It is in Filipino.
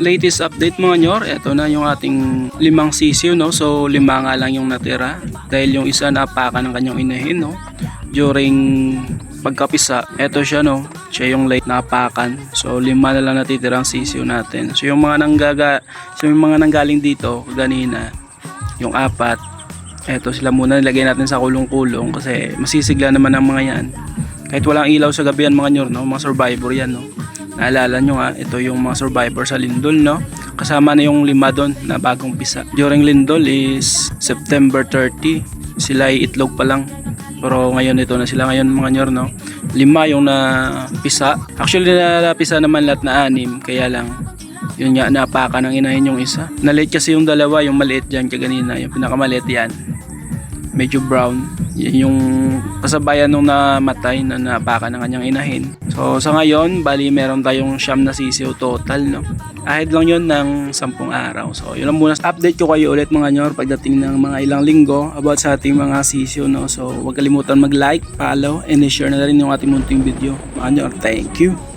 latest update mga nyor, eto na yung ating limang sisiyo no. So lima nga lang yung natira dahil yung isa napakan ng kanyang inahin no. During pagkapisa, eto siya no. Siya yung late napakan. So lima na lang natitirang sisiyo natin. So yung mga nanggaga, so yung mga nanggaling dito ganina, yung apat, eto sila muna nilagay natin sa kulong-kulong kasi masisigla naman ang mga yan. Kahit walang ilaw sa gabi yan mga nyor, no? mga survivor yan. No? Naalala nyo nga, ito yung mga survivor sa Lindol, no? Kasama na yung lima doon na bagong pisa. During Lindol is September 30. Sila ay itlog pa lang. Pero ngayon ito na sila ngayon mga nyor, no? Lima yung napisa. Actually napisa naman lahat na anim, kaya lang yun nga napaka ng inahin yung isa. Nalit kasi yung dalawa, yung maliit dyan kaganina, yung pinakamaliit yan. Medyo brown. Yung kasabayan nung namatay na napaka ng kanyang inahin. So sa ngayon, bali meron tayong siyam na sisiyo total, no? Ahid lang yun ng sampung araw. So yun lang muna. Update ko kayo ulit mga nyor pagdating ng mga ilang linggo about sa ating mga sisiyo, no? So huwag kalimutan mag-like, follow, and share na rin yung ating munting video. Mga nyor, thank you!